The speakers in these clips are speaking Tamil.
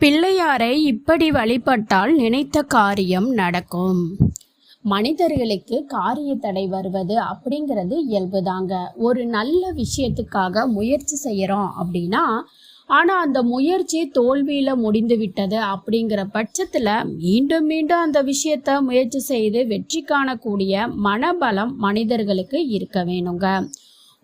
பிள்ளையாரை இப்படி வழிபட்டால் நினைத்த காரியம் நடக்கும். மனிதர்களுக்கு காரிய தடை வருவது அப்படிங்கிறது இயல்புதாங்க. ஒரு நல்ல விஷயத்துக்காக முயற்சி செய்கிறோம் அப்படின்னா ஆனால் அந்த முயற்சி தோல்வியில் முடிந்து விட்டது அப்படிங்கிற பட்சத்தில் மீண்டும் மீண்டும் அந்த விஷயத்த முயற்சி செய்து வெற்றி காணக்கூடிய மனபலம் மனிதர்களுக்கு இருக்க வேணுங்க.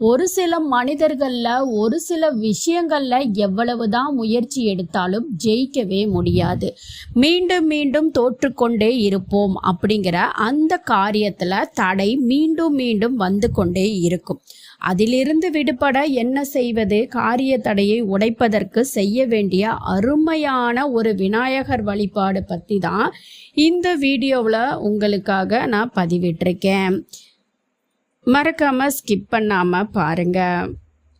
ஒரு சில மனிதர்கள்ல ஒரு சில விஷயங்கள்ல எவ்வளவுதான் முயற்சி எடுத்தாலும் ஜெயிக்கவே முடியாது. மீண்டும் மீண்டும் தோற்றுக்கொண்டே இருப்போம் அப்படிங்கிற அந்த காரியத்துல தடை மீண்டும் மீண்டும் வந்து கொண்டே இருக்கும். அதிலிருந்து விடுபட என்ன செய்வது? காரிய தடையை உடைப்பதற்கு செய்ய வேண்டிய அருமையான ஒரு விநாயகர் வழிபாடு பற்றி தான் இந்த வீடியோவில் உங்களுக்காக நான் பதிவிட்டிருக்கேன். மறக்காமல் ஸ்கிப் பண்ணாமல் பாருங்கள்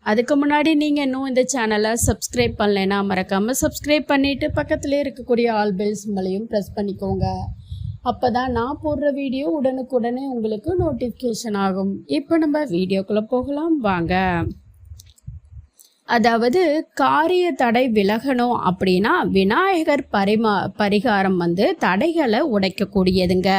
அதுக்கு முன்னாடி நீங்கள் இன்னும் இந்த சேனலை சப்ஸ்கிரைப் பண்ணலைன்னா மறக்காமல் சப்ஸ்கிரைப் பண்ணிவிட்டு பக்கத்துலேயே இருக்கக்கூடிய ஆல் பெல் சிம்பளையும் ப்ரெஸ் பண்ணிக்கோங்க. அப்போ தான் நான் போடுற வீடியோ உடனுக்குடனே உங்களுக்கு நோட்டிஃபிகேஷன் ஆகும். இப்போ நம்ம வீடியோக்குள்ளே போகலாம் வாங்க. அதாவது காரிய தடை விலகணும் அப்படின்னா விநாயகர் பரிமா பரிகாரம் வந்து தடைகளை உடைக்கக்கூடியதுங்க.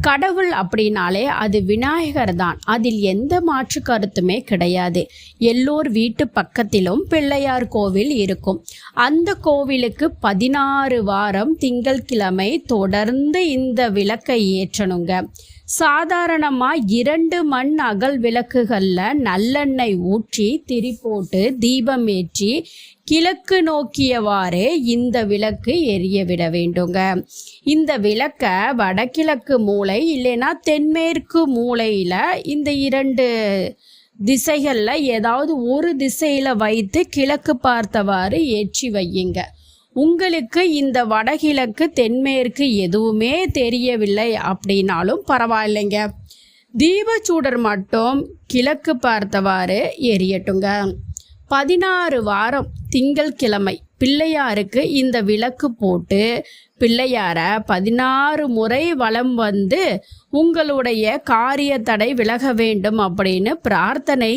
கடவுள் அப்படின்னாலே அது விநாயகர் தான். அதில் எந்த மாற்று கருத்துமே கிடையாது. எல்லோர் வீட்டு பக்கத்திலும் பிள்ளையார் கோவில் இருக்கும். அந்த கோவிலுக்கு பதினாறு வாரம் திங்கள்கிழமை தொடர்ந்து இந்த விளக்கை ஏற்றணுங்க. சாதாரணமாக இரண்டு மண் அகல் விளக்குகளில் நல்லெண்ணெய் ஊற்றி திரி போட்டு தீபம் ஏற்றி கிழக்கு நோக்கியவாறே இந்த விளக்கு எரிய விட வேண்டுங்க. இந்த விளக்கை வடகிழக்கு மூளை இல்லைன்னா தென்மேற்கு மூலையில் இந்த இரண்டு திசைகளில் ஏதாவது ஒரு திசையில் வைத்து கிழக்கு பார்த்தவாறு ஏற்றி வையுங்க. உங்களுக்கு இந்த வடகிழக்கு தென்மேற்கு எதுவுமே தெரியவில்லை அப்படின்னாலும் பரவாயில்லைங்க. தீபச்சூடர் மட்டும் கிழக்கு பார்த்தவாறு எரியட்டுங்க. பதினாறு வாரம் திங்கள் கிழமை பிள்ளையாருக்கு இந்த விளக்கு போட்டு பிள்ளையார பதினாறு முறை வலம் வந்து உங்களுடைய காரிய தடை விலக வேண்டும் அப்படின்னு பிரார்த்தனை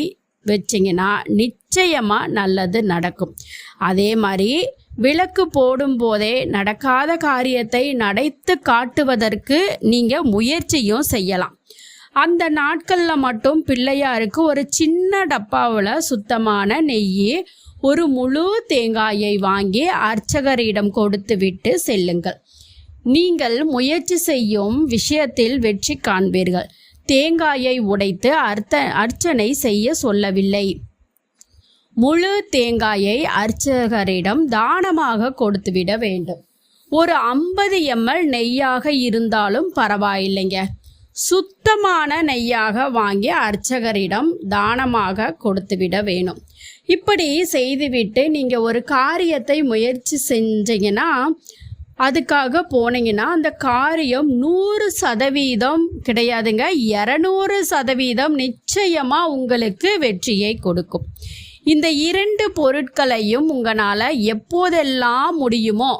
வச்சிங்கன்னா நிச்சயமாக நல்லது நடக்கும். அதே மாதிரி விளக்கு போடும்போதே நடக்காத காரியத்தை நடைத்து காட்டுவதற்கு நீங்கள் முயற்சியும் செய்யலாம். அந்த நாட்களில் மட்டும் பிள்ளையாருக்கு ஒரு சின்ன டப்பாவில் சுத்தமான நெய் ஒரு முழு தேங்காயை வாங்கி அர்ச்சகரிடம் கொடுத்து விட்டு செல்லுங்கள். நீங்கள் முயற்சி செய்யும் விஷயத்தில் வெற்றி காண்பீர்கள். தேங்காயை உடைத்து அர்த்த அர்ச்சனை செய்ய சொல்லவில்லை. முழு தேங்காயை அர்ச்சகரிடம் தானமாக கொடுத்துவிட வேண்டும். ஒரு ஐம்பது எம்எல் நெய்யாக இருந்தாலும் பரவாயில்லைங்க. சுத்தமான நெய்யாக வாங்கி அர்ச்சகரிடம் தானமாக கொடுத்துவிட வேணும். இப்படி செய்துவிட்டு நீங்கள் ஒரு காரியத்தை முயற்சி செஞ்சீங்கன்னா அதுக்காக போனீங்கன்னா அந்த காரியம் நூறு சதவீதம் கிடையாதுங்க. இரநூறு சதவீதம் நிச்சயமாக உங்களுக்கு வெற்றியை கொடுக்கும். இந்த இரண்டு பொருட்களையும் உங்களால் எப்போதெல்லாம் முடியுமோ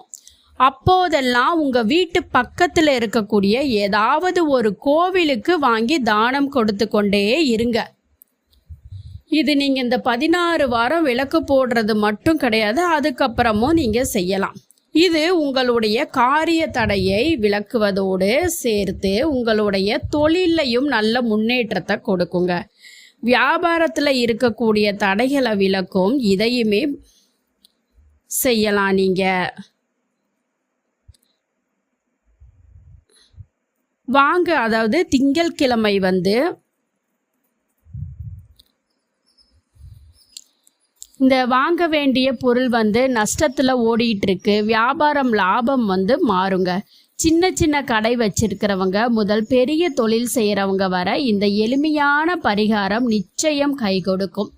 அப்போதெல்லாம் உங்கள் வீட்டு பக்கத்தில் இருக்கக்கூடிய ஏதாவது ஒரு கோவிலுக்கு வாங்கி தானம் கொடுத்து கொண்டே இருங்க. இது நீங்கள் இந்த பதினாறு வாரம் விளக்கு போடுறது மட்டும் கிடையாது அதுக்கப்புறமும் நீங்கள் செய்யலாம். இது உங்களுடைய காரிய தடையை விளக்குவதோடு சேர்த்து உங்களுடைய தொழிலையும் நல்ல முன்னேற்றத்தை கொடுக்குங்க. வியாபாரத்தில் இருக்கக்கூடிய தடைகளை விளக்கும் இதையுமே செய்யலாம் நீங்கள் வாங்க அதாவது திங்கள்கிழமை வந்து இந்த வாங்க வேண்டிய பொருள் வந்து நஷ்டத்தில் ஓடிட்டு இருக்கு வியாபாரம் லாபம் வந்து மாறுங்க. சின்ன சின்ன கடை வச்சிருக்கிறவங்க முதல் பெரிய தொழில் செய்கிறவங்க வர இந்த எளிமையான பரிகாரம் நிச்சயம் கை கொடுக்கும்.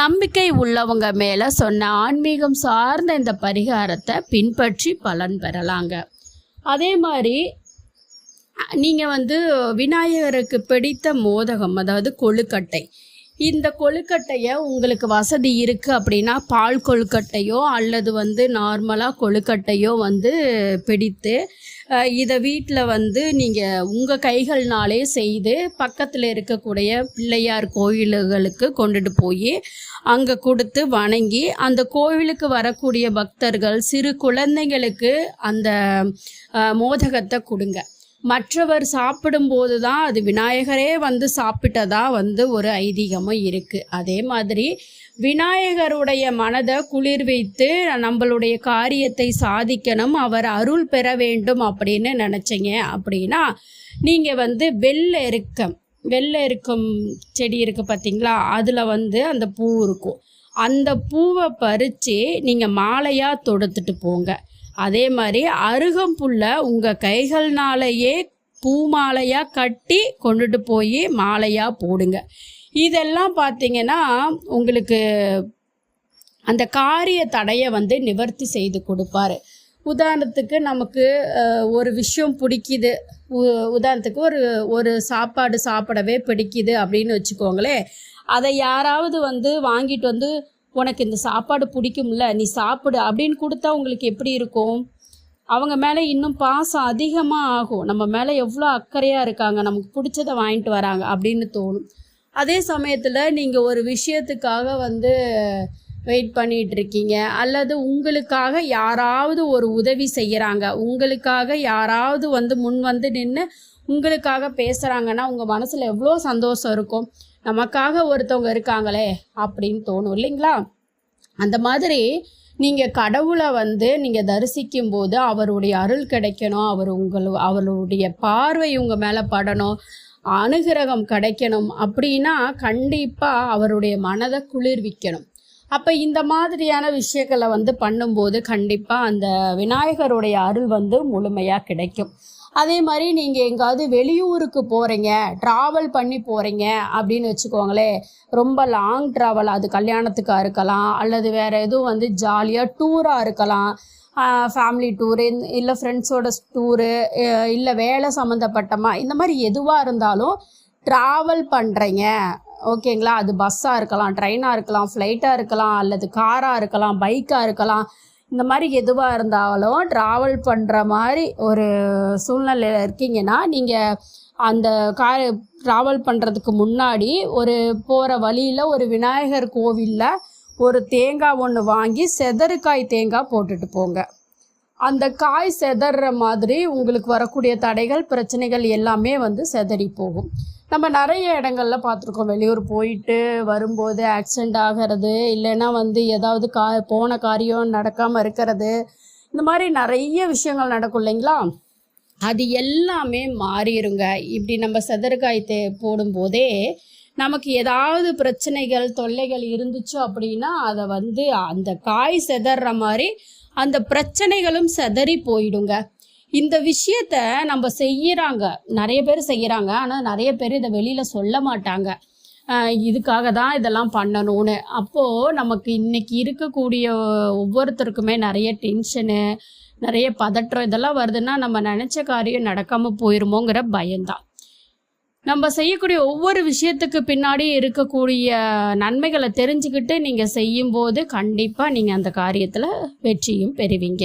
நம்பிக்கை உள்ளவங்க மேலே சொன்ன ஆன்மீகம் சார்ந்த இந்த பரிகாரத்தை பின்பற்றி பலன் பெறலாங்க. அதே மாதிரி நீங்கள் வந்து விநாயகருக்கு பிடித்த மோதகம் அதாவது கொழுக்கட்டை. இந்த கொழுக்கட்டையை உங்களுக்கு வசதி இருக்குது அப்படின்னா பால் கொழுக்கட்டையோ அல்லது வந்து நார்மலாக கொழுக்கட்டையோ வந்து பிடித்து இதை வீட்டில் வந்து நீங்கள் உங்கள் கைகள்னாலே செய்து பக்கத்தில் இருக்கக்கூடிய பிள்ளையார் கோயில்களுக்கு கொண்டுட்டு போய் அங்கே கொடுத்து வணங்கி அந்த கோவிலுக்கு வரக்கூடிய பக்தர்கள் சிறு குழந்தைங்களுக்கு அந்த மோதகத்தை கொடுங்க. மற்றவர் சாப்பிடும்போது தான் அது விநாயகரே வந்து சாப்பிட்டதா வந்து ஒரு ஐதீகமும் இருக்குது அதே மாதிரி விநாயகருடைய மனதை குளிர் வைத்து நம்மளுடைய காரியத்தை சாதிக்கணும் அவர் அருள் பெற வேண்டும் அப்படின்னு நினச்சிங்க அப்படின்னா நீங்கள் வந்து வெள்ளை இருக்கம் வெள்ளை இருக்கும் செடி இருக்குது பார்த்தீங்களா அதில் வந்து அந்த பூ இருக்கும். அந்த பூவை பறித்து நீங்கள் மாலையாக தொடுத்துட்டு போங்க. அதே மாதிரி அருகம்புல்லை உங்கள் கைகள்னாலேயே பூ மாலையாக கட்டி கொண்டுட்டு போய் மாலையாக போடுங்க. இதெல்லாம் பார்த்தீங்கன்னா உங்களுக்கு அந்த காரிய தடையை வந்து நிவர்த்தி செய்து கொடுப்பாரு. உதாரணத்துக்கு நமக்கு ஒரு விஷயம் பிடிக்குது. உ- உதாரணத்துக்கு ஒரு ஒரு சாப்பாடு சாப்பிடவே பிடிக்குது அப்படின்னு வச்சுக்கோங்களேன். அதை யாராவது வந்து வாங்கிட்டு வந்து உனக்கு இந்த சாப்பாடு பிடிக்கும்ல நீ சாப்பிடு அப்படின்னு கொடுத்தா உங்களுக்கு எப்படி இருக்கும்? அவங்க மேலே இன்னும் பாசம் அதிகமாக ஆகும். நம்ம மேலே எவ்வளோ அக்கறையாக இருக்காங்க நமக்கு பிடிச்சதை வாங்கிட்டு வராங்க அப்படின்னு தோணும். அதே சமயத்தில் நீங்கள் ஒரு விஷயத்துக்காக வந்து வெயிட் பண்ணிகிட்டு இருக்கீங்க. அல்லது உங்களுக்காக யாராவது ஒரு உதவி செய்கிறாங்க உங்களுக்காக யாராவது வந்து முன் வந்து நின்று உங்களுக்காக பேசுகிறாங்கன்னா உங்கள் மனசில் எவ்வளோ சந்தோஷம் இருக்கும். நமக்காக ஒருத்தவங்க இருக்காங்களே அப்படின்னு தோணும் இல்லைங்களா? அந்த மாதிரி நீங்கள் கடவுளை வந்து நீங்கள் தரிசிக்கும் போது அவருடைய அருள் கிடைக்கணும் அவர் உங்கள் அவருடைய பார்வை உங்கள் மேலே படணும் அனுகிரகம் கிடைக்கணும் அப்படின்னா கண்டிப்பாக அவருடைய மனதை குளிர்விக்கணும். அப்போ இந்த மாதிரியான விஷயங்களை வந்து பண்ணும்போது கண்டிப்பாக அந்த விநாயகருடைய அருள் வந்து முழுமையாக கிடைக்கும். அதே மாதிரி நீங்கள் எங்காவது வெளியூருக்கு போகிறீங்க ட்ராவல் பண்ணி போகிறீங்க அப்படின்னு வச்சுக்கோங்களேன் ரொம்ப லாங் ட்ராவல் அது கல்யாணத்துக்காக இருக்கலாம் அல்லது வேறு எதுவும் வந்து ஜாலியாக டூராக இருக்கலாம். ஃபேமிலி டூரு இல்லை ஃப்ரெண்ட்ஸோட டூரு இல்லை வேலை சம்மந்தப்பட்டமா இந்த மாதிரி எதுவாக இருந்தாலும் ட்ராவல் பண்ணுறீங்க ஓகேங்களா? அது பஸ்ஸாக இருக்கலாம் ட்ரெயினாக இருக்கலாம் ஃப்ளைட்டாக இருக்கலாம் அல்லது காராக இருக்கலாம் பைக்காக இருக்கலாம். இந்த மாதிரி எதுவாக இருந்தாலும் ட்ராவல் பண்ணுற மாதிரி ஒரு சூழ்நிலையில் இருக்கீங்கன்னா நீங்கள் அந்த கார் ட்ராவல் பண்ணுறதுக்கு முன்னாடி ஒரு போகிற வழியில் ஒரு விநாயகர் கோவிலில் ஒரு தேங்காய் ஒன்று வாங்கி செதறுக்காய் தேங்காய் போட்டுட்டு போங்க. அந்த காய் செதற மாதிரி உங்களுக்கு வரக்கூடிய தடைகள் பிரச்சனைகள் எல்லாமே வந்து செதறி போகும். நம்ம நிறைய இடங்கள்ல பார்த்துருக்கோம். வெளியூர் போயிட்டு வரும்போது ஆக்சிடெண்ட் ஆகிறது இல்லைன்னா வந்து ஏதாவது கா போன காரியம் நடக்காமல் இருக்கிறது. இந்த மாதிரி நிறைய விஷயங்கள் நடக்கும் இல்லைங்களா? அது எல்லாமே மாறிடுங்க இப்படி நம்ம செதறுகாய் தே போடும்போதே நமக்கு ஏதாவது பிரச்சனைகள் தொல்லைகள் இருந்துச்சு அப்படின்னா அதை வந்து அந்த காய் செதற மாதிரி அந்த பிரச்சனைகளும் செதறி போயிடுங்க. இந்த விஷயத்த நம்ம செய்யறாங்க. நிறைய பேர் செய்யறாங்க. ஆனால் நிறைய பேர் இதை வெளியில் சொல்ல மாட்டாங்க. இதுக்காக தான் இதெல்லாம் பண்ணணும்னு. அப்போது நமக்கு இன்னைக்கு இருக்கக்கூடிய ஒவ்வொருத்தருக்குமே நிறைய டென்ஷனு நிறைய பதற்றம் இதெல்லாம் வருதுன்னா நம்ம நினச்ச காரியம் நடக்காமல் போயிருமோங்கிற பயம்தான். நம்ம செய்யக்கூடிய ஒவ்வொரு விஷயத்துக்கு பின்னாடி இருக்கக்கூடிய நன்மைகளை தெரிஞ்சுக்கிட்டு நீங்கள் செய்யும்போது கண்டிப்பாக நீங்கள் அந்த காரியத்தில் வெற்றியும் பெறுவீங்க.